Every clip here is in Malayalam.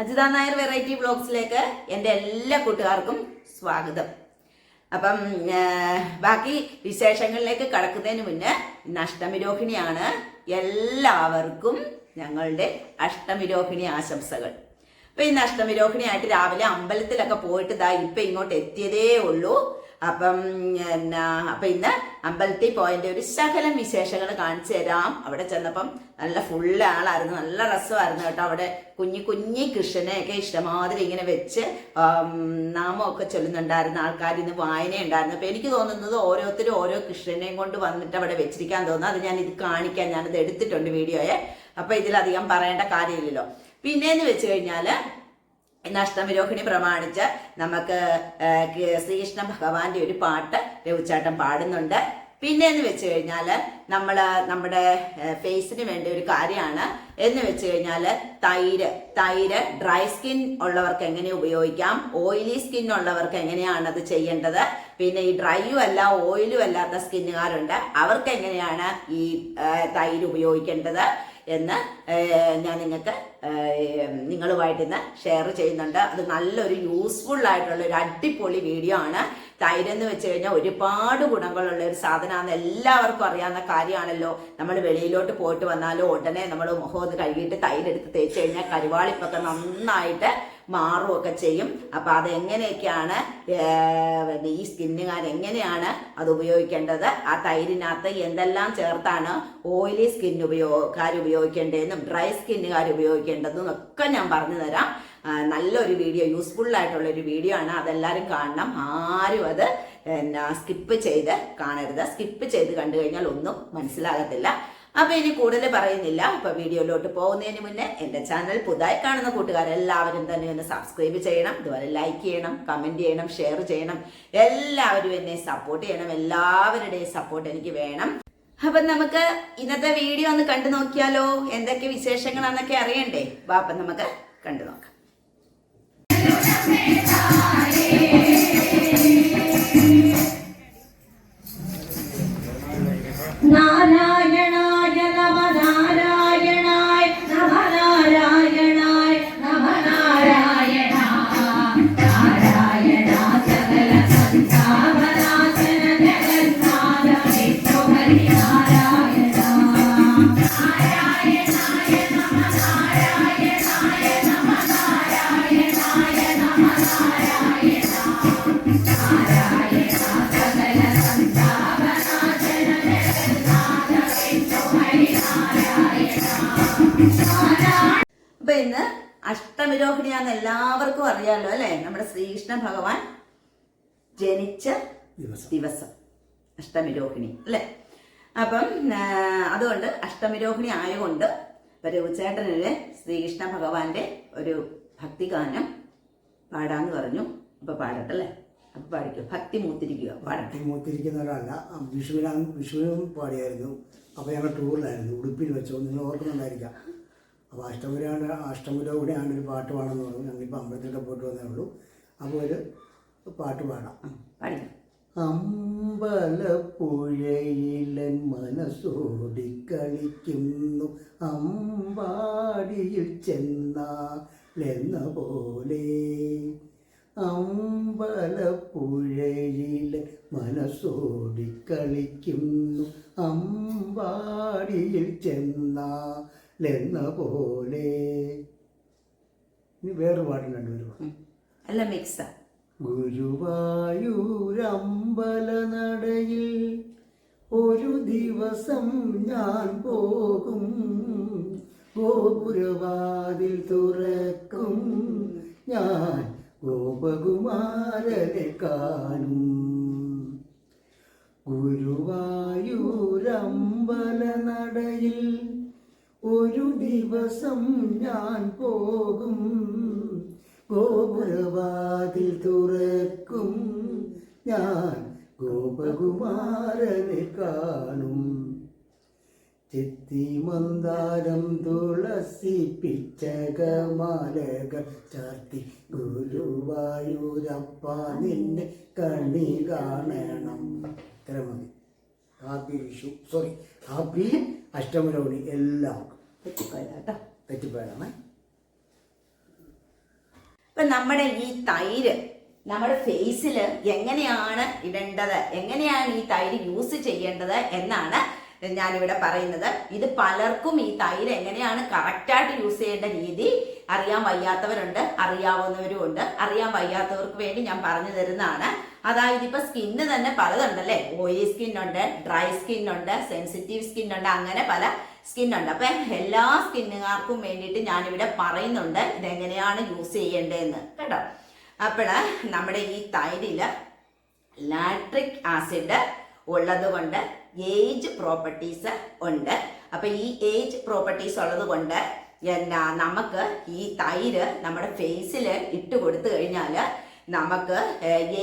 അജിത നായർ വെറൈറ്റി വ്ളോഗ്സിലേക്ക് എന്റെ എല്ലാ കൂട്ടുകാർക്കും സ്വാഗതം. അപ്പം ബാക്കി വിശേഷങ്ങളിലേക്ക് കടക്കുന്നതിന് മുന്നേ ഇന്ന് അഷ്ടമിരോഹിണിയാണ് എല്ലാവർക്കും ഞങ്ങളുടെ അഷ്ടമിരോഹിണി ആശംസകൾ. അപ്പൊ ഇന്ന് അഷ്ടമിരോഹിണിയായിട്ട് രാവിലെ അമ്പലത്തിലൊക്കെ പോയിട്ട് ദാ ഇപ്പൊ ഇങ്ങോട്ട് എത്തിയതേ ഉള്ളൂ. അപ്പം എന്നാ അപ്പൊ ഇന്ന് അമ്പലത്തിൽ പോയതിന്റെ ഒരു ശകലം വിശേഷങ്ങൾ കാണിച്ചു തരാം. അവിടെ ചെന്നപ്പം നല്ല ഫുള്ള് ആളായിരുന്നു. നല്ല രസമായിരുന്നു കേട്ടോ അവിടെ. കുഞ്ഞി കുഞ്ഞി കൃഷ്ണനെയൊക്കെ ഇഷ്ടമാതിരി ഇങ്ങനെ വെച്ച് നാമമൊക്കെ ചൊല്ലുന്നുണ്ടായിരുന്ന. ആൾക്കാർ ഇന്ന് വായന ഉണ്ടായിരുന്നു അപ്പൊ എനിക്ക് തോന്നുന്നത് ഓരോരുത്തരും ഓരോ കൃഷ്ണനെയും കൊണ്ട് വന്നിട്ട് അവിടെ വെച്ചിരിക്കാൻ തോന്നുന്നു. അത് ഞാൻ ഇത് കാണിക്കാൻ ഞാനത് എടുത്തിട്ടുണ്ട് വീഡിയോയെ. അപ്പൊ ഇതിലധികം പറയേണ്ട കാര്യമില്ലല്ലോ. പിന്നെന്ന് വെച്ച് കഴിഞ്ഞാൽ ഇന്ന് അഷ്ടമിരോഹിണി പ്രമാണിച്ച് നമുക്ക് ശ്രീകൃഷ്ണ ഭഗവാന്റെ ഒരു പാട്ട് രഘുചേട്ടൻ പാടുന്നുണ്ട്. പിന്നെ എന്ന് വെച്ച് കഴിഞ്ഞാൽ നമ്മൾ നമ്മുടെ ഫേസിന് വേണ്ട ഒരു കാര്യമാണ്. എന്ന് വെച്ച് കഴിഞ്ഞാൽ തൈര് തൈര് ഡ്രൈ സ്കിൻ ഉള്ളവർക്ക് എങ്ങനെ ഉപയോഗിക്കാം? ഓയിലി സ്കിൻ ഉള്ളവർക്ക് എങ്ങനെയാണ് അത് ചെയ്യേണ്ടത്? പിന്നെ ഈ ഡ്രൈയും അല്ല ഓയിലും അല്ലാത്ത സ്കിന്നുകാരുണ്ട് അവർക്ക് എങ്ങനെയാണ് ഈ തൈര് ഉപയോഗിക്കേണ്ടത് എന്ന് ഞാൻ നിങ്ങൾക്ക് നിങ്ങളുമായിട്ട് ഇന്ന് ഷെയർ ചെയ്യുന്നുണ്ട്. അത് നല്ലൊരു യൂസ്ഫുൾ ആയിട്ടുള്ള ഒരു അടിപൊളി വീഡിയോ ആണ്. തൈര് എന്ന് വെച്ച് കഴിഞ്ഞാൽ ഒരുപാട് ഗുണങ്ങളുള്ള ഒരു സാധനമാണെന്ന് എല്ലാവർക്കും അറിയാവുന്ന കാര്യമാണല്ലോ. നമ്മൾ വെളിയിലോട്ട് പോയിട്ട് വന്നാലോ ഉടനെ നമ്മൾ മുഖം ഒന്ന് കഴുകിയിട്ട് തൈരെടുത്ത് തേച്ച് കഴിഞ്ഞാൽ കരുവാളിപ്പൊക്കെ നന്നായിട്ട് മാറുകയൊക്കെ ചെയ്യും. അപ്പൊ അതെങ്ങനെയൊക്കെയാണ് ഈ സ്കിന്നുകാർ എങ്ങനെയാണ് അത് ഉപയോഗിക്കേണ്ടത്? ആ തൈരിനകത്ത് എന്തെല്ലാം ചേർത്താണ് ഓയിലി സ്കിൻ ഉപയോഗിക്കേണ്ടതെന്നും ഡ്രൈ സ്കിന്നുകാർ ഉപയോഗിക്കേണ്ടതെന്നും ഒക്കെ ഞാൻ പറഞ്ഞു തരാം നല്ലൊരു വീഡിയോ യൂസ്ഫുൾ ആയിട്ടുള്ള ഒരു വീഡിയോ ആണ്. അതെല്ലാവരും കാണണം. ആരും അത് സ്കിപ്പ് ചെയ്ത് കാണരുത്. സ്കിപ്പ് ചെയ്ത് കണ്ടു കഴിഞ്ഞാൽ ഒന്നും മനസ്സിലാകത്തില്ല. അപ്പൊ ഇനി കൂടുതൽ പറയുന്നില്ല. ഇപ്പൊ വീഡിയോയിലോട്ട് പോകുന്നതിന് മുന്നേ എന്റെ ചാനൽ പുതുതായി കാണുന്ന കൂട്ടുകാരെല്ലാവരും തന്നെ ഒന്ന് സബ്സ്ക്രൈബ് ചെയ്യണം. ഇതുപോലെ ലൈക്ക് ചെയ്യണം കമന്റ് ചെയ്യണം ഷെയർ ചെയ്യണം. എല്ലാവരും എന്നെ സപ്പോർട്ട് ചെയ്യണം. എല്ലാവരുടെയും സപ്പോർട്ട് എനിക്ക് വേണം. അപ്പൊ നമുക്ക് ഇന്നത്തെ വീഡിയോ ഒന്ന് കണ്ടു നോക്കിയാലോ? എന്തൊക്കെ വിശേഷങ്ങളാന്നൊക്കെ അറിയണ്ടേ? അപ്പൊ നമുക്ക് കണ്ടു നോക്കാം. Africa. അഷ്ടമിരോഹിണിയാന്ന് എല്ലാവർക്കും അറിയാലോ അല്ലെ? നമ്മുടെ ശ്രീകൃഷ്ണ ഭഗവാൻ ജനിച്ച ദിവസം. അഷ്ടമിരോഹിണി അല്ലെ? അപ്പം ആ, അതുകൊണ്ട് അഷ്ടമിരോഹിണി ആയതുകൊണ്ട് രഘുചേട്ടനിൽ ശ്രീകൃഷ്ണ ഭഗവാന്റെ ഒരു ഭക്തിഗാനം പാടാന്ന് പറഞ്ഞു. അപ്പൊ പാടട്ടെ അല്ലേ അപ്പൊ പാടിക്കും. ഭക്തി മൂത്തിരിക്കുക പാടട്ടെ. മൂത്തിരിക്കുന്ന ഒരാളല്ല ആ, വിഷുവിനാണ് വിഷുവിനും പാടിയായിരുന്നു. അപ്പോൾ ഞങ്ങൾ ടൂറിലായിരുന്നു ഉടുപ്പിൽ വെച്ചോ നിങ്ങൾ ഓർക്കുന്നുണ്ടായിരിക്കാം. അപ്പോൾ അഷ്ടമിരാണ് അഷ്ടമിലൂടെയാണ് ഒരു പാട്ട് പാടാന്ന് പറഞ്ഞു. ഞങ്ങളിപ്പോൾ അമ്പലത്തിലൊക്കെ പോയിട്ട് വന്നേ ഉള്ളൂ. അപ്പോൾ ഒരു പാട്ട് പാടാം. അമ്പലപ്പുഴയിലൻ മനസ്സോടി കളിക്കുന്നു അമ്പാടിയിൽ ചെന്നാലെന്ന പോലെ അമ്പലപ്പുഴയിലെ മനസ്സോടിക്കളിക്കുന്നു. അമ്പാടിയിൽ ചെന്നാലെന്ന പോലെ. ഇനി വേറെ പാട്ടും മിക്സാ. ഗുരുവായൂരമ്പലനടയിൽ ഒരു ദിവസം ഞാൻ പോകും. ഗോപുരവാതിൽ തുറക്കും. ഞാൻ ഗോപകുമാരനെ കാണും. ഗുരുവായൂരമ്പലനടയിൽ ഒരു ദിവസം ഞാൻ പോകും. ഗോപുരവാതിൽ തുറക്കും. ഞാൻ ഗോപകുമാരനെ കാണും. ചിത്തി മന്ദാരം തുളസി പിച്ചകമാലകൾ ചാർത്തി ഗുരുവായൂരപ്പ നിന്നെ കണി കാണണം. ഇത്ര മതി. ഹാപ്പി വിഷു. സോറി ഹാപ്പി അഷ്ടമരോണി എല്ലാവർക്കും. തെറ്റിപ്പോയതാ കേട്ടോ. തെറ്റിപ്പോയതാണ്. നമ്മുടെ ഈ തൈര് നമ്മുടെ ഫേസിൽ എങ്ങനെയാണ് ഇടേണ്ടത് എങ്ങനെയാണ് ഈ തൈര് യൂസ് ചെയ്യേണ്ടത് എന്നാണ് ഞാനിവിടെ പറയുന്നത്. ഇത് പലർക്കും ഈ തൈര് എങ്ങനെയാണ് കറക്റ്റായിട്ട് യൂസ് ചെയ്യേണ്ട രീതി അറിയാൻ വയ്യാത്തവരുണ്ട് അറിയാവുന്നവരും ഉണ്ട്. അറിയാൻ വയ്യാത്തവർക്ക് വേണ്ടി ഞാൻ പറഞ്ഞു തരുന്നതാണ്. അതായത് ഇപ്പൊ സ്കിന്ന് തന്നെ പലതുണ്ടല്ലേ? ഓയിലി സ്കിന്നുണ്ട് ഡ്രൈ സ്കിന്നുണ്ട് സെൻസിറ്റീവ് സ്കിന്നുണ്ട് അങ്ങനെ പല സ്കിൻ ഉണ്ട്. അപ്പൊ എല്ലാ സ്കിന്നുകാർക്കും വേണ്ടിയിട്ട് ഞാനിവിടെ പറയുന്നുണ്ട് ഇതെങ്ങനെയാണ് യൂസ് ചെയ്യേണ്ടതെന്ന്. കേട്ടോ? അപ്പോൾ നമ്മുടെ ഈ തൈരിൽ ലാട്രിക് ആസിഡ് ഉള്ളത് കൊണ്ട് ഏജ് പ്രോപ്പർട്ടീസ് ഉണ്ട്. അപ്പൊ ഈ ഏജ് പ്രോപ്പർട്ടീസ് ഉള്ളത് കൊണ്ട് എന്നാ നമുക്ക് ഈ തൈര് നമ്മുടെ ഫേസിൽ ഇട്ട് കൊടുത്തു കഴിഞ്ഞാൽ നമുക്ക്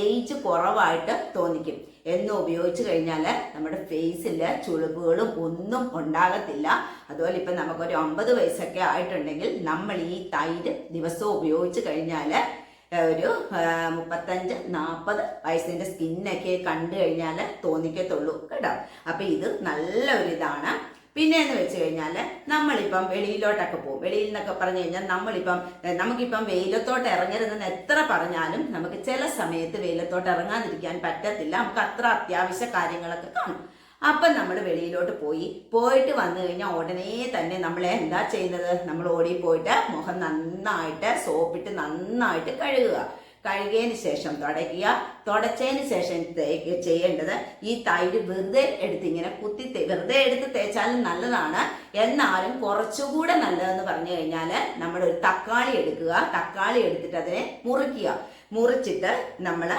ഏജ് കുറവായിട്ട് തോന്നിക്കും. എന്ന് ഉപയോഗിച്ച് കഴിഞ്ഞാൽ നമ്മുടെ ഫേസിൽ ചുളിവുകളും ഒന്നും ഉണ്ടാകത്തില്ല. അതുപോലെ ഇപ്പം നമുക്കൊരു അമ്പത് വയസ്സൊക്കെ ആയിട്ടുണ്ടെങ്കിൽ നമ്മൾ ഈ തൈര് ദിവസവും ഉപയോഗിച്ച് കഴിഞ്ഞാൽ ഒരു മുപ്പത്തഞ്ച് നാൽപ്പത് വയസ്സിന്റെ സ്കിന്നൊക്കെ കണ്ടു കഴിഞ്ഞാൽ തോന്നിക്കത്തുള്ളൂ. കേട്ടോ? അപ്പം ഇത് നല്ല ഒരു പിന്നെ എന്ന് വെച്ച് കഴിഞ്ഞാൽ നമ്മളിപ്പം വെളിയിലോട്ടൊക്കെ പോകും വെളിയിൽ നിന്നൊക്കെ പറഞ്ഞു കഴിഞ്ഞാൽ നമ്മളിപ്പം നമുക്കിപ്പം വെയിലത്തോട്ട് ഇറങ്ങരുതെന്ന് എത്ര പറഞ്ഞാലും നമുക്ക് ചില സമയത്ത് വെയിലത്തോട്ട് ഇറങ്ങാതിരിക്കാൻ പറ്റത്തില്ല. നമുക്ക് അത്ര അത്യാവശ്യ കാര്യങ്ങളൊക്കെ കാണും. അപ്പം നമ്മൾ വെളിയിലോട്ട് പോയി പോയിട്ട് വന്നു കഴിഞ്ഞാൽ ഉടനെ തന്നെ നമ്മൾ എന്താ ചെയ്യുന്നത്? നമ്മൾ ഓടി പോയിട്ട് മുഖം നന്നായിട്ട് സോപ്പിട്ട് നന്നായിട്ട് കഴുകുക. കഴുകിയതിന് ശേഷം തുടയ്ക്കുക. തുടച്ചതിന് ശേഷം തേക്ക് ചെയ്യേണ്ടത് ഈ തൈര് വെറുതെ എടുത്ത് ഇങ്ങനെ കുത്തി വെറുതെ എടുത്ത് തേച്ചാലും നല്ലതാണ്. എന്നാലും കുറച്ചുകൂടെ നല്ലതെന്ന് പറഞ്ഞു കഴിഞ്ഞാൽ നമ്മൾ ഒരു തക്കാളി എടുക്കുക. തക്കാളി എടുത്തിട്ട് അതിനെ മുറിക്കുക. മുറിച്ചിട്ട് നമ്മൾ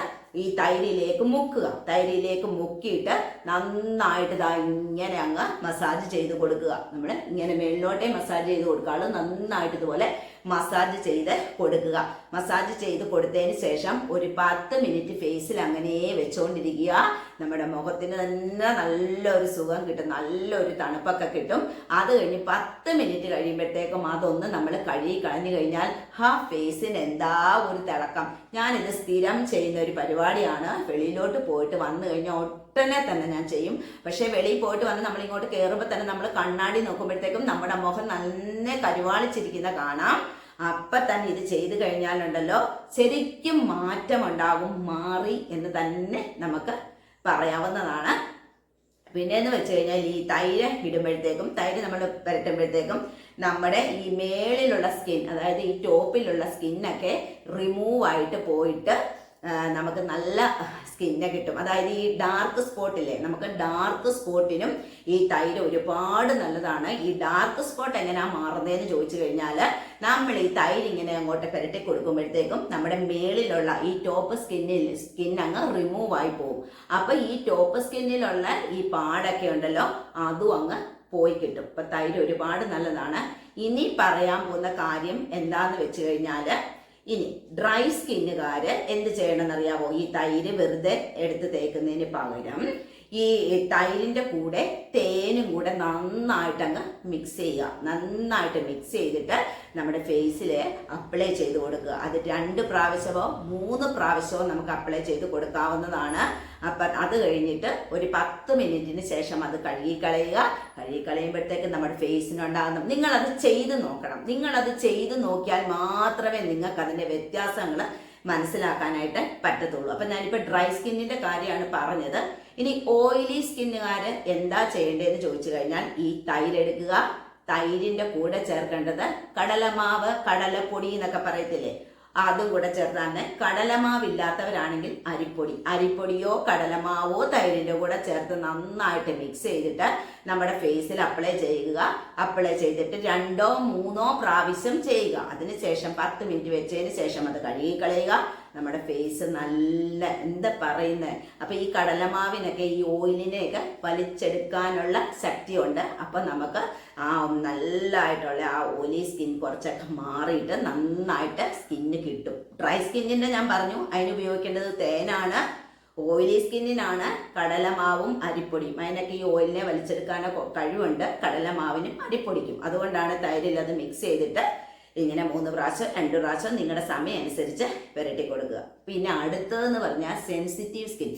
ഈ തൈരിലേക്ക് മുക്കുക. തൈരിലേക്ക് മുക്കിയിട്ട് നന്നായിട്ട് ഇതാ ഇങ്ങനെ അങ്ങ് മസാജ് ചെയ്ത് കൊടുക്കുക. നമ്മൾ ഇങ്ങനെ മേളിലോട്ടേ മസാജ് ചെയ്ത് കൊടുക്കാളൂ നന്നായിട്ട് ഇതുപോലെ മസാജ് ചെയ്ത് കൊടുക്കുക. മസാജ് ചെയ്ത് കൊടുത്തതിന് ശേഷം ഒരു പത്ത് മിനിറ്റ് ഫേസിൽ അങ്ങനെ വെച്ചുകൊണ്ടിരിക്കുക നമ്മുടെ മുഖത്തിന് തന്നെ നല്ലൊരു സുഖം കിട്ടും നല്ലൊരു തണുപ്പൊക്കെ കിട്ടും. അത് കഴിഞ്ഞ് പത്ത് മിനിറ്റ് കഴിയുമ്പോഴത്തേക്കും അതൊന്ന് നമ്മൾ കഴുകി കളഞ്ഞു കഴിഞ്ഞാൽ ആ ഫേസിന് എന്താ ഒരു തിളക്കം. ഞാനിത് സ്ഥിരം ചെയ്യുന്ന ഒരു പരിപാടിയാണ്. വെളിയിലോട്ട് പോയിട്ട് വന്നു കഴിഞ്ഞാൽ ഒട്ടനെ തന്നെ ഞാൻ ചെയ്യും. പക്ഷേ വെളിയിൽ പോയിട്ട് വന്ന് നമ്മൾ ഇങ്ങോട്ട് കയറുമ്പോൾ തന്നെ നമ്മൾ കണ്ണാടി നോക്കുമ്പോഴത്തേക്കും നമ്മുടെ മുഖം നല്ല കരുവാളിച്ചിരിക്കുന്ന കാണാം. അപ്പം തന്നെ ഇത് ചെയ്തു കഴിഞ്ഞാലുണ്ടല്ലോ ശരിക്കും മാറ്റം ഉണ്ടാകും മാറി എന്ന് തന്നെ നമുക്ക് പറയാവുന്നതാണ്. പിന്നെയെന്ന് വെച്ച് കഴിഞ്ഞാൽ ഈ തൈര് ഇടുമ്പോഴത്തേക്കും തൈര് നമ്മൾ പുരട്ടുമ്പോഴത്തേക്കും നമ്മുടെ ഈ മേളിലുള്ള സ്കിൻ അതായത് ഈ ടോപ്പിലുള്ള സ്കിന്നൊക്കെ റിമൂവ് ആയിട്ട് പോയിട്ട് നമുക്ക് നല്ല സ്കിന്നെ കിട്ടും. അതായത് ഈ ഡാർക്ക് സ്പോട്ടില്ലേ നമുക്ക് ഡാർക്ക് സ്പോട്ടിനും ഈ തൈര് ഒരുപാട് നല്ലതാണ്. ഈ ഡാർക്ക് സ്പോട്ട് എങ്ങനെയാണ് മാറുന്നതെന്ന് ചോദിച്ചു കഴിഞ്ഞാൽ നമ്മൾ ഈ തൈര് ഇങ്ങനെ അങ്ങോട്ട് പുരട്ടി കൊടുക്കുമ്പോഴത്തേക്കും നമ്മുടെ മേളിലുള്ള ഈ ടോപ്പ് സ്കിന്നിൽ സ്കിൻ അങ്ങ് റിമൂവ് ആയി പോകും. അപ്പൊ ഈ ടോപ്പ് സ്കിന്നിലുള്ള ഈ പാടൊക്കെ ഉണ്ടല്ലോ അതും അങ്ങ് പോയി കിട്ടും. ഇപ്പൊ തൈര് ഒരുപാട് നല്ലതാണ്. ഇനി പറയാൻ പോകുന്ന കാര്യം എന്താന്ന് വെച്ച് കഴിഞ്ഞാൽ ഇനി ഡ്രൈ സ്കിന്നുകാര് എന്ത് ചെയ്യണമെന്നറിയാവോ? ഈ തൈര് വെറുതെ എടുത്ത് തേക്കുന്നതിന് പകരം ഈ തൈരിന്റെ കൂടെ തേനും കൂടെ നന്നായിട്ട് അങ്ങ് മിക്സ് ചെയ്യുക. നന്നായിട്ട് മിക്സ് ചെയ്തിട്ട് നമ്മുടെ ഫേസിൽ അപ്ലൈ ചെയ്ത് കൊടുക്കുക. അത് രണ്ട് പ്രാവശ്യമോ മൂന്ന് പ്രാവശ്യമോ നമുക്ക് അപ്ലൈ ചെയ്ത് കൊടുക്കാവുന്നതാണ്. അപ്പം അത് കഴിഞ്ഞിട്ട് ഒരു പത്ത് മിനിറ്റിന് ശേഷം അത് കഴുകിക്കളയുക. കഴുകിക്കളയുമ്പോഴത്തേക്ക് നമ്മുടെ ഫേസിനുണ്ടാകുന്ന നിങ്ങളത് ചെയ്ത് നോക്കണം. നിങ്ങളത് ചെയ്ത് നോക്കിയാൽ മാത്രമേ നിങ്ങൾക്ക് അതിന്റെ വ്യത്യാസങ്ങൾ മനസ്സിലാക്കാനായിട്ട് പറ്റത്തുള്ളൂ. അപ്പം ഞാനിപ്പോൾ ഡ്രൈ സ്കിന്നിന്റെ കാര്യമാണ് പറഞ്ഞത്. ഇനി ഓയിലി സ്കിന്നുകാര് എന്താ ചെയ്യേണ്ടതെന്ന് ചോദിച്ചു കഴിഞ്ഞാൽ ഈ തൈര് എടുക്കുക. തൈരിന്റെ കൂടെ ചേർക്കേണ്ടത് കടലമാവ് കടലപ്പൊടി എന്നൊക്കെ പറയത്തില്ലേ? അതും കൂടെ ചേർത്താണ് കടലമാവില്ലാത്തവരാണെങ്കിൽ അരിപ്പൊടി. അരിപ്പൊടിയോ കടലമാവോ തൈരിന്റെ കൂടെ ചേർത്ത് നന്നായിട്ട് മിക്സ് ചെയ്തിട്ട് നമ്മുടെ ഫേസിൽ അപ്ലൈ ചെയ്യുക. അപ്ലൈ ചെയ്തിട്ട് രണ്ടോ മൂന്നോ പ്രാവശ്യം ചെയ്യുക. അതിനുശേഷം പത്ത് മിനിറ്റ് വെച്ചതിന് ശേഷം അത് കഴുകിക്കളയുക നമ്മുടെ ഫേസ് നല്ല എന്താ പറയുന്നത് അപ്പൊ ഈ കടലമാവിനൊക്കെ ഈ ഓയിലിനെയൊക്കെ വലിച്ചെടുക്കാനുള്ള ശക്തിയുണ്ട്. അപ്പൊ നമുക്ക് ആ നല്ലതായിട്ടുള്ള ആ ഓയിലി സ്കിൻ കുറച്ചൊക്കെ മാറിയിട്ട് നന്നായിട്ട് കിട്ടും ഡ്രൈ സ്കിന്നിന്റെ ഞാൻ പറഞ്ഞു. അതിന് ഉപയോഗിക്കേണ്ടത് തേനാണ്. ഓയിലി സ്കിന്നിനാണ് കടലമാവും അരിപ്പൊടിയും. അതിനൊക്കെ ഈ ഓയിലിനെ വലിച്ചെടുക്കാനോ കഴിവുണ്ട്. കടലമാവിനും അരിപ്പൊടിക്കും. അതുകൊണ്ടാണ് തൈരിൽ അത് മിക്സ് ചെയ്തിട്ട് ഇങ്ങനെ മൂന്ന് പ്രാവശ്യം രണ്ട് പ്രാവശ്യം നിങ്ങളുടെ സമയം അനുസരിച്ച് പുരട്ടി കൊടുക്കുക. പിന്നെ അടുത്തതെന്ന് പറഞ്ഞാൽ സെൻസിറ്റീവ് സ്കിൻ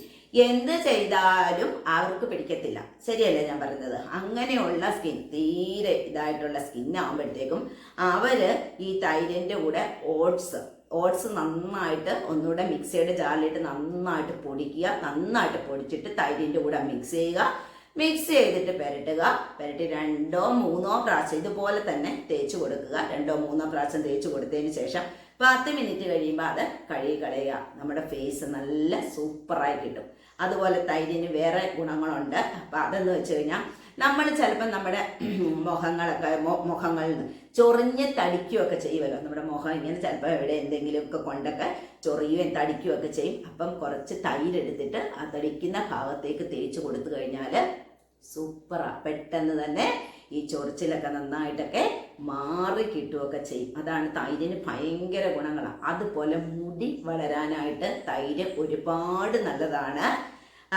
എന്ത് ചെയ്താലും അവർക്ക് പിടിക്കത്തില്ല. ശരിയല്ലേ ഞാൻ പറയുന്നത് അങ്ങനെയുള്ള സ്കിൻ തീരെ ഇതായിട്ടുള്ള സ്കിൻ ആകുമ്പോഴത്തേക്കും അവർ ഈ തൈരിന്റെ കൂടെ ഓട്സ് ഓട്സ് നന്നായിട്ട് ഒന്നുകൂടെ മിക്സിയുടെ ജാറിലിട്ട് നന്നായിട്ട് പൊടിക്കുക. നന്നായിട്ട് പൊടിച്ചിട്ട് തൈരിന്റെ കൂടെ മിക്സ് ചെയ്യുക. മിക്സ് ചെയ്തിട്ട് പുരട്ടുക. പുരട്ടി രണ്ടോ മൂന്നോ പ്രാവശ്യം ഇതുപോലെ തന്നെ തേച്ച് കൊടുക്കുക. രണ്ടോ മൂന്നോ പ്രാവശ്യം തേച്ച് കൊടുത്തതിന് ശേഷം പത്ത് മിനിറ്റ് കഴിയുമ്പോൾ അത് കഴുകി കളയുക. നമ്മുടെ ഫേസ് നല്ല സൂപ്പറായി കിട്ടും. അതുപോലെ തൈരിന് വേറെ ഗുണങ്ങളുണ്ട്. അപ്പം അതെന്ന് വെച്ച് കഴിഞ്ഞാൽ നമ്മൾ ചിലപ്പോൾ നമ്മുടെ മുഖങ്ങളൊക്കെ മുഖങ്ങളിൽ നിന്ന് ചൊറിഞ്ഞ് തടിക്കുകയൊക്കെ ചെയ്യുമല്ലോ. നമ്മുടെ മുഖം ഇങ്ങനെ ചിലപ്പോൾ എവിടെ എന്തെങ്കിലുമൊക്കെ കൊണ്ടൊക്കെ ചൊറിയുകയും തടിക്കുകയൊക്കെ ചെയ്യും. അപ്പം കുറച്ച് തൈരെടുത്തിട്ട് ആ തടിക്കുന്ന ഭാഗത്തേക്ക് തേച്ച് കൊടുത്തു കഴിഞ്ഞാൽ സൂപ്പറാ. പെട്ടെന്ന് തന്നെ ഈ ചൊറിച്ചിലൊക്കെ നന്നായിട്ടൊക്കെ മാറി കിട്ടുകയൊക്കെ ചെയ്യും. അതാണ് തൈരിന് ഭയങ്കര ഗുണങ്ങളാണ് അതുപോലെ മുടി വളരാനായിട്ട് തൈര് ഒരുപാട് നല്ലതാണ്.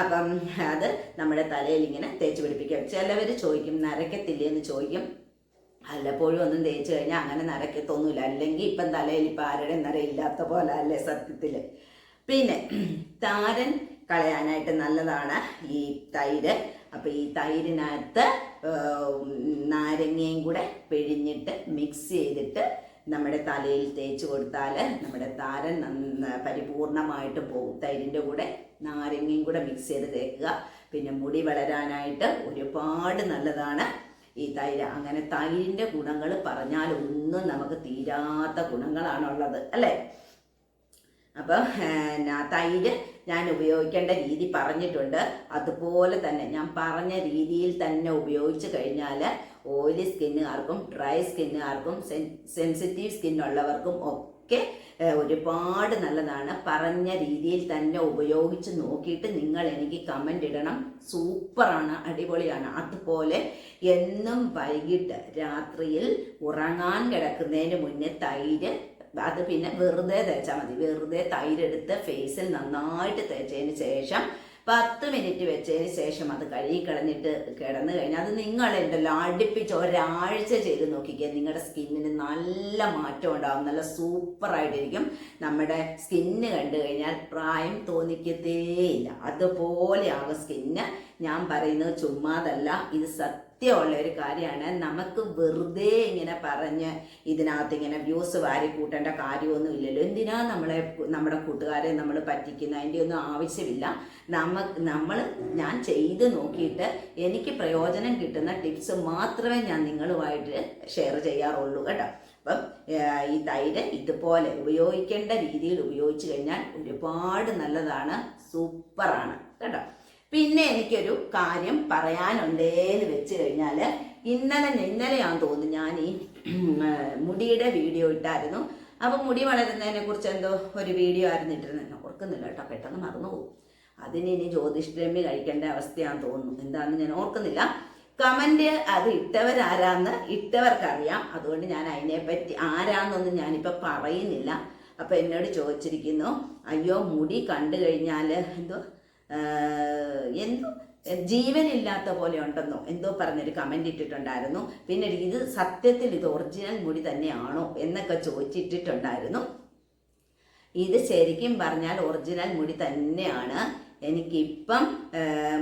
അപ്പം അത് നമ്മുടെ തലയിൽ ഇങ്ങനെ തേച്ച് പിടിപ്പിക്കാം. ചിലവർ ചോദിക്കും നരക്കത്തില്ലേ? എന്ന് ചോദിക്കും. വല്ലപ്പോഴും ഒന്നും തേച്ച് കഴിഞ്ഞാൽ അങ്ങനെ നരക്കത്തൊന്നുമില്ല. അല്ലെങ്കിൽ ഇപ്പം തലയിൽ ഇപ്പം ആരുടെ നരയില്ലാത്ത പോലെ അല്ലേ സത്യത്തിൽ? പിന്നെ താരൻ കളയാനായിട്ട് നല്ലതാണ് ഈ തൈര്. അപ്പോൾ ഈ തൈരിനകത്ത് നാരങ്ങയും കൂടെ പിഴിഞ്ഞിട്ട് മിക്സ് ചെയ്തിട്ട് നമ്മുടെ തലയിൽ തേച്ച് കൊടുത്താൽ നമ്മുടെ താരൻ പരിപൂർണമായിട്ട് പോകും തൈരിന്റെ കൂടെ. നാരങ്ങയും കൂടെ മിക്സ് ചെയ്ത് തേക്കുക. പിന്നെ മുടി വളരാനായിട്ട് ഒരുപാട് നല്ലതാണ്. ഈ തൈര്. അങ്ങനെ തൈരിന്റെ ഗുണങ്ങൾ പറഞ്ഞാൽ ഒന്നും നമുക്ക് തീരാത്ത ഗുണങ്ങളാണുള്ളത് അല്ലേ? അപ്പം തൈര് ഞാൻ ഉപയോഗിക്കേണ്ട രീതി പറഞ്ഞിട്ടുണ്ട്. അതുപോലെ തന്നെ ഞാൻ പറഞ്ഞ രീതിയിൽ തന്നെ ഉപയോഗിച്ച് കഴിഞ്ഞാൽ ഓയിലി സ്കിന്നുകാർക്കും ഡ്രൈ സ്കിന്നുകാർക്കും സെൻസിറ്റീവ് സ്കിന്നുള്ളവർക്കും ഒക്കെ ഏഹ്, ഒരുപാട് നല്ലതാണ്. പറഞ്ഞ രീതിയിൽ തന്നെ ഉപയോഗിച്ച് നോക്കിയിട്ട് നിങ്ങൾ എനിക്ക് കമന്റ് ഇടണം. സൂപ്പറാണ് അടിപൊളിയാണ്. അതുപോലെ എന്നും വൈകിട്ട് രാത്രിയിൽ ഉറങ്ങാൻ കിടക്കുന്നതിന് മുന്നേ തൈര് അത് പിന്നെ വെറുതെ തേച്ചാൽ മതി. വെറുതെ തൈരെടുത്ത് ഫേസിൽ നന്നായിട്ട് തേച്ചതിന് ശേഷം പത്ത് മിനിറ്റ് വെച്ചതിന് ശേഷം അത് കഴുകി കളഞ്ഞിട്ട് കിടന്നു കഴിഞ്ഞാൽ അത് നിങ്ങളുണ്ടല്ലോ അടുപ്പിച്ച് ഒരാഴ്ച ചെയ്ത് നോക്കിക്കുക നിങ്ങളുടെ സ്കിന്നിന് നല്ല മാറ്റം ഉണ്ടാകും നല്ല സൂപ്പർ സൂപ്പറായിട്ടിരിക്കും. നമ്മുടെ സ്കിന്ന് കണ്ടു കഴിഞ്ഞാൽ പ്രായം തോന്നിക്കത്തേയില്ല. അതുപോലെയാകും സ്കിന്ന്. ഞാൻ പറയുന്നത് ചുമ്മാതല്ല ഇത് സത്യമുള്ള ഒരു കാര്യമാണ്. നമുക്ക് വെറുതെ ഇങ്ങനെ പറഞ്ഞ് ഇതിനകത്ത് ഇങ്ങനെ വ്യൂസ് വാരി കൂട്ടേണ്ട കാര്യമൊന്നും ഇല്ലല്ലോ. എന്തിനാ നമ്മളെ നമ്മുടെ കൂട്ടുകാരെ നമ്മൾ പറ്റിക്കുന്ന? അതിന്റെ ഒന്നും ആവശ്യമില്ല. നമ്മ നമ്മൾ ഞാൻ ചെയ്ത് നോക്കിയിട്ട് എനിക്ക് പ്രയോജനം കിട്ടുന്ന ടിപ്സ് മാത്രമേ ഞാൻ നിങ്ങളുമായിട്ട് ഷെയർ ചെയ്യാറുള്ളൂ കേട്ടോ. അപ്പം ഈ തൈര് ഇതുപോലെ ഉപയോഗിക്കേണ്ട രീതിയിൽ ഉപയോഗിച്ച് കഴിഞ്ഞാൽ ഒരുപാട് നല്ലതാണ്. സൂപ്പറാണ് കേട്ടോ. പിന്നെ എനിക്കൊരു കാര്യം പറയാനുണ്ടേന്ന് വെച്ച് കഴിഞ്ഞാൽ ഇന്നലെ ഇന്നലെയാന്ന് തോന്നുന്നു ഞാൻ ഈ മുടിയുടെ വീഡിയോ ഇട്ടായിരുന്നു. അപ്പം മുടി വളരുന്നതിനെ കുറിച്ച് എന്തോ ഒരു വീഡിയോ ആയിരുന്നു ഇട്ടിരുന്നത്. ഓർക്കുന്നില്ല കേട്ടോ പെട്ടെന്ന് മറന്നു പോകും. അതിന് ഇനി ജ്യോതിഷ്ഠരമ്യ കഴിക്കേണ്ട അവസ്ഥയാന്ന് തോന്നുന്നു. എന്താണെന്ന് ഞാൻ ഓർക്കുന്നില്ല. കമന്റ് അത് ഇട്ടവരാരാന്ന് ഇട്ടവർക്കറിയാം. അതുകൊണ്ട് ഞാൻ അതിനെപ്പറ്റി ആരാന്നൊന്നും ഞാനിപ്പോൾ പറയുന്നില്ല. അപ്പം എന്നോട് ചോദിച്ചിരിക്കുന്നു അയ്യോ മുടി കണ്ടു കഴിഞ്ഞാൽ എന്തോ എന്തോ ജീവനില്ലാത്ത പോലെ ഉണ്ടെന്നോ എന്തോ പറഞ്ഞൊരു കമന്റ് ഇട്ടിട്ടുണ്ടായിരുന്നു. പിന്നെ ഇത് സത്യത്തിൽ ഇത് ഒറിജിനൽ മുടി തന്നെയാണോ എന്നൊക്കെ ചോദിച്ചിട്ടിട്ടുണ്ടായിരുന്നു. ഇത് ശരിക്കും പറഞ്ഞാൽ ഒറിജിനൽ മുടി തന്നെയാണ്. എനിക്കിപ്പം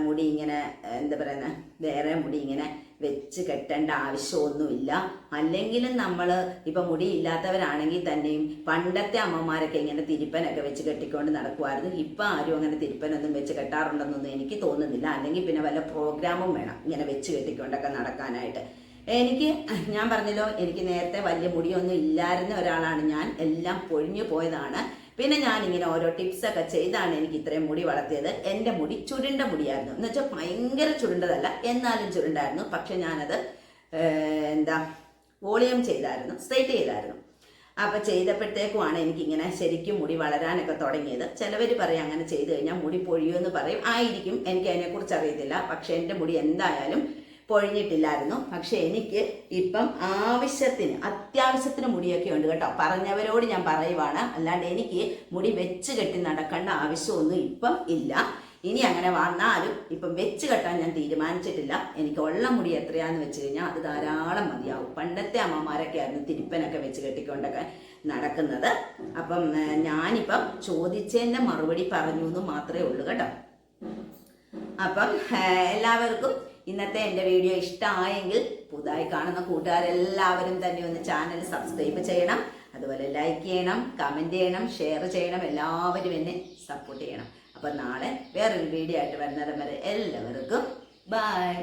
മുടി ഇങ്ങനെ എന്താ പറയുന്നത് വേറെ മുടി ഇങ്ങനെ വെച്ച് കെട്ടേണ്ട ആവശ്യമൊന്നുമില്ല. അല്ലെങ്കിലും നമ്മൾ ഇപ്പം മുടി ഇല്ലാത്തവരാണെങ്കിൽ തന്നെയും പണ്ടത്തെ അമ്മമാരൊക്കെ ഇങ്ങനെ തിരുപ്പനൊക്കെ വെച്ച് കെട്ടിക്കൊണ്ട് നടക്കുമായിരുന്നു. ഇപ്പം ആരും അങ്ങനെ തിരുപ്പനൊന്നും വെച്ച് കെട്ടാറുണ്ടെന്നൊന്നും എനിക്ക് തോന്നുന്നില്ല. അല്ലെങ്കിൽ പിന്നെ വല്ല പ്രോഗ്രാമും വേണം ഇങ്ങനെ വെച്ച് കെട്ടിക്കൊണ്ടൊക്കെ നടക്കാനായിട്ട്. എനിക്ക് ഞാൻ പറഞ്ഞല്ലോ എനിക്ക് നേരത്തെ വലിയ മുടിയൊന്നും ഇല്ലായിരുന്ന ഒരാളാണ് ഞാൻ. എല്ലാം പൊഴിഞ്ഞു പോയതാണ്. പിന്നെ ഞാൻ ഇങ്ങനെ ഓരോ ടിപ്സ് ഒക്കെ ചെയ്താണ് എനിക്ക് ഇത്രയും മുടി വളർത്തിയത്. എന്റെ മുടി ചുരുണ്ട മുടിയായിരുന്നു. എന്ന് വെച്ചാൽ ഭയങ്കര ചുരുണ്ടതല്ല എന്നാലും ചുരുണ്ടായിരുന്നു. പക്ഷെ ഞാനത് എന്താ വോളിയം ചെയ്തായിരുന്നു സ്ട്രൈറ്റ് ചെയ്തായിരുന്നു. അപ്പൊ ചെയ്തപ്പോഴത്തേക്കുമാണ് എനിക്കിങ്ങനെ ശരിക്കും മുടി വളരാനൊക്കെ തുടങ്ങിയത്. ചിലവർ പറയും അങ്ങനെ ചെയ്തു കഴിഞ്ഞാൽ മുടി പൊഴിയുമെന്ന് പറയും. ആയിരിക്കും എനിക്ക് അതിനെക്കുറിച്ച് അറിയത്തില്ല. പക്ഷെ എന്റെ മുടി എന്തായാലും പൊഴിഞ്ഞിട്ടില്ലായിരുന്നു. പക്ഷെ എനിക്ക് ഇപ്പം ആവശ്യത്തിന് അത്യാവശ്യത്തിന് മുടിയൊക്കെ ഉണ്ട് കേട്ടോ. പറഞ്ഞവരോട് ഞാൻ പറയുവാണ്. അല്ലാണ്ട് എനിക്ക് മുടി വെച്ച് കെട്ടി നടക്കേണ്ട ആവശ്യമൊന്നും ഇപ്പം ഇല്ല. ഇനി അങ്ങനെ വന്നാലും ഇപ്പം വെച്ച് കെട്ടാൻ ഞാൻ തീരുമാനിച്ചിട്ടില്ല. എനിക്ക് ഉള്ള മുടി എത്രയാന്ന് വെച്ച് കഴിഞ്ഞാൽ അത് ധാരാളം മതിയാവും. പണ്ടത്തെ അമ്മമാരൊക്കെ ആയിരുന്നു തിരുപ്പനൊക്കെ വെച്ച് കെട്ടിക്കൊണ്ടൊക്കെ നടക്കുന്നത്. അപ്പം ഞാനിപ്പം ചോദിച്ചതിന്റെ മറുപടി പറഞ്ഞു എന്ന് മാത്രമേ ഉള്ളൂ കേട്ടോ. അപ്പം എല്ലാവർക്കും ഇന്നത്തെ എന്റെ വീഡിയോ ഇഷ്ടമായെങ്കിൽ പുതുതായി കാണുന്ന കൂട്ടുകാരെല്ലാവരും തന്നെ ഒന്ന് ചാനൽ സബ്സ്ക്രൈബ് ചെയ്യണം. അതുപോലെ ലൈക്ക് ചെയ്യണം കമന്റ് ചെയ്യണം ഷെയർ ചെയ്യണം. എല്ലാവരും എന്നെ സപ്പോർട്ട് ചെയ്യണം. അപ്പം നാളെ വേറൊരു വീഡിയോ ആയിട്ട് വരുന്നതും വരെ എല്ലാവർക്കും ബൈ